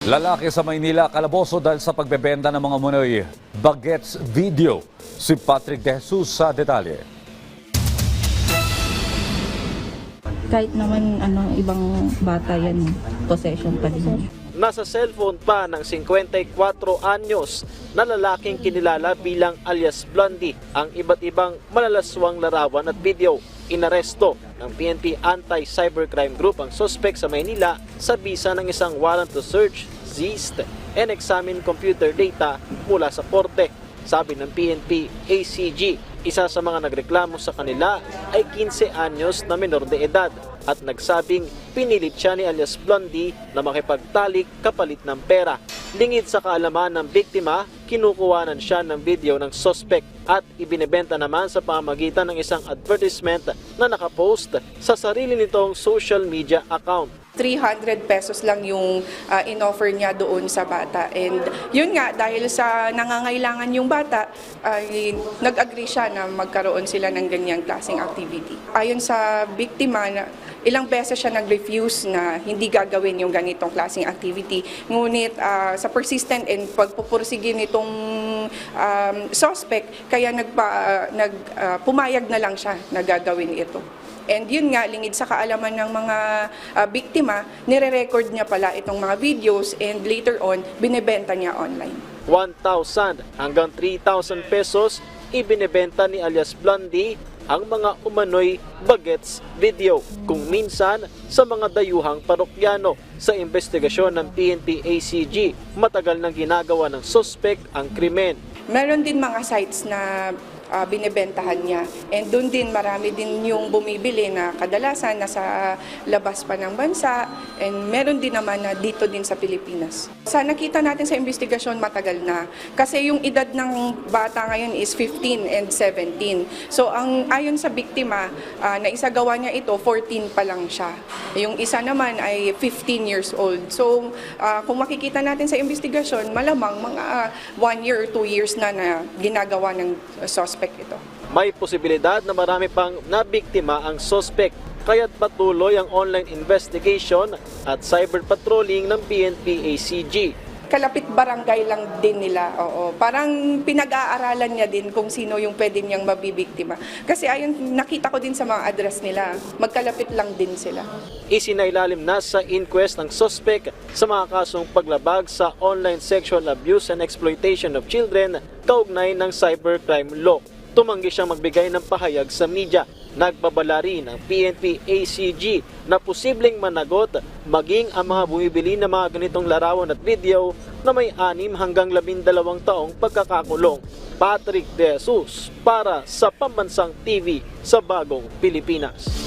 Lalaki sa Maynila kalaboso dahil sa pagbebenta ng mga munoy bagets video. Si Patrick De Jesus sa detalye. Kahit naman ano, ibang bata yan, possession pa din. Nasa cellphone pa ng 54 anyos na lalaking kinilala bilang alias Blondie ang iba't ibang malalaswang larawan at video. Inaresto ng PNP Anti-Cybercrime Group ang suspect sa Maynila sa bisa ng isang warrant to search, seized, and examine computer data mula sa korte. Sabi ng PNP ACG, isa sa mga nagreklamo sa kanila ay 15 anyos na menor de edad at nagsabing pinilit siya ni alias Blondie na makipagtalik kapalit ng pera. Lingid sa kaalaman ng biktima, kinukuhanan siya ng video ng suspect at ibinebenta naman sa pamamagitan ng isang advertisement na nakapost sa sarili nitong social media account. 300 pesos lang yung uh, in-offer niya doon sa bata. And yun nga, dahil sa nangangailangan yung bata, ay nag-agree siya na magkaroon sila ng ganyang klaseng activity. Ayon sa biktima, na ilang beses siya nag-refuse na hindi gagawin yung ganitong klaseng activity. Ngunit ah, sa persistent and pagpupursige nitong um, suspect, kaya nagpa, ah, nag, ah, pumayag na lang siya na gagawin ito. And yun nga, lingid sa kaalaman ng mga ah, biktima, nire-record niya pala itong mga videos and later on, binebenta niya online. 1,000 hanggang 3,000 pesos ibinebenta ni alias Blondie ang mga umano'y bagets video kung minsan sa mga dayuhang parokyano. Sa investigasyon ng PNP ACG, matagal nang ginagawa ng suspect ang krimen. Meron din mga sites na ah, binebentahan niya. And doon din marami din yung bumibili na kadalasan nasa labas pa ng bansa and meron din naman na dito din sa Pilipinas. Sa nakita natin sa investigasyon matagal na kasi yung edad ng bata ngayon is 15 and 17. So ang ayon sa biktima ah, na isagawa niya ito 14 pa lang siya. Yung isa naman ay 15 years old. So ah, kung makikita natin sa investigasyon malamang mga 1 year or 2 years na na ginagawa ng uh, suspect ito. May posibilidad na marami pang nabiktima ang suspect kaya't patuloy ang online investigation at cyber patrolling ng PNP ACG. Kalapit barangay lang din nila. Oo. Parang pinag-aaralan niya din kung sino yung pwede niyang mabibiktima. Kasi ayun, nakita ko din sa mga address nila, magkalapit lang din sila. Isinailalim na sa inquest ng suspect sa mga kasong paglabag sa online sexual abuse and exploitation of children kaugnay ng cybercrime law. Tumanggi siyang magbigay ng pahayag sa media. Nagbabala rin ang PNP ACG na posibleng managot maging ang mga bumibili ng mga ganitong larawan at video na may anim hanggang labindalawang taong pagkakakulong. Patrick De Jesus para sa Pambansang TV sa Bagong Pilipinas.